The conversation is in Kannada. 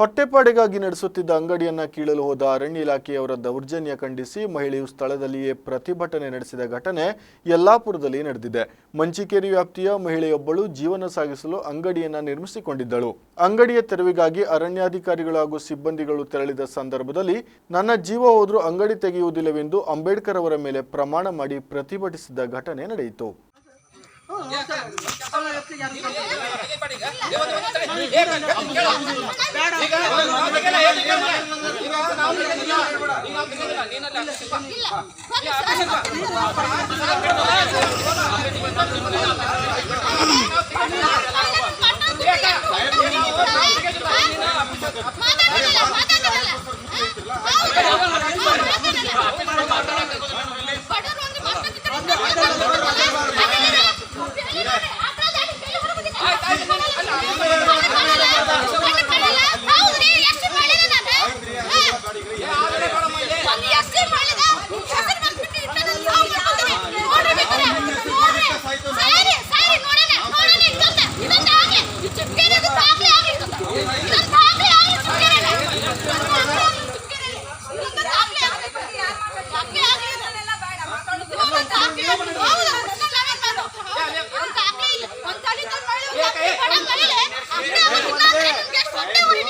ಹೊಟ್ಟೆಪಾಡಿಗಾಗಿ ನಡೆಸುತ್ತಿದ್ದ ಅಂಗಡಿಯನ್ನ ಕೀಳಲು ಹೋದ ಅರಣ್ಯ ಇಲಾಖೆಯವರ ದೌರ್ಜನ್ಯ ಖಂಡಿಸಿ ಮಹಿಳೆಯು ಸ್ಥಳದಲ್ಲಿಯೇ ಪ್ರತಿಭಟನೆ ನಡೆಸಿದ ಘಟನೆ ಯಲ್ಲಾಪುರದಲ್ಲಿ ನಡೆದಿದೆ. ಮಂಚಿಕೇರಿ ವ್ಯಾಪ್ತಿಯ ಮಹಿಳೆಯೊಬ್ಬಳು ಜೀವನ ಸಾಗಿಸಲು ಅಂಗಡಿಯನ್ನ ನಿರ್ಮಿಸಿಕೊಂಡಿದ್ದಳು. ಅಂಗಡಿಯ ತೆರವಿಗಾಗಿ ಅರಣ್ಯಾಧಿಕಾರಿಗಳು ಹಾಗೂ ಸಿಬ್ಬಂದಿಗಳು ತೆರಳಿದ ಸಂದರ್ಭದಲ್ಲಿ, ನನ್ನ ಜೀವ ಹೋದರೂ ಅಂಗಡಿ ತೆಗೆಯುವುದಿಲ್ಲವೆಂದು ಅಂಬೇಡ್ಕರ್ ಅವರ ಮೇಲೆ ಪ್ರಮಾಣ ಮಾಡಿ ಪ್ರತಿಭಟಿಸಿದ ಘಟನೆ ನಡೆಯಿತು. ಈಗ? சொந்த ஊர்ல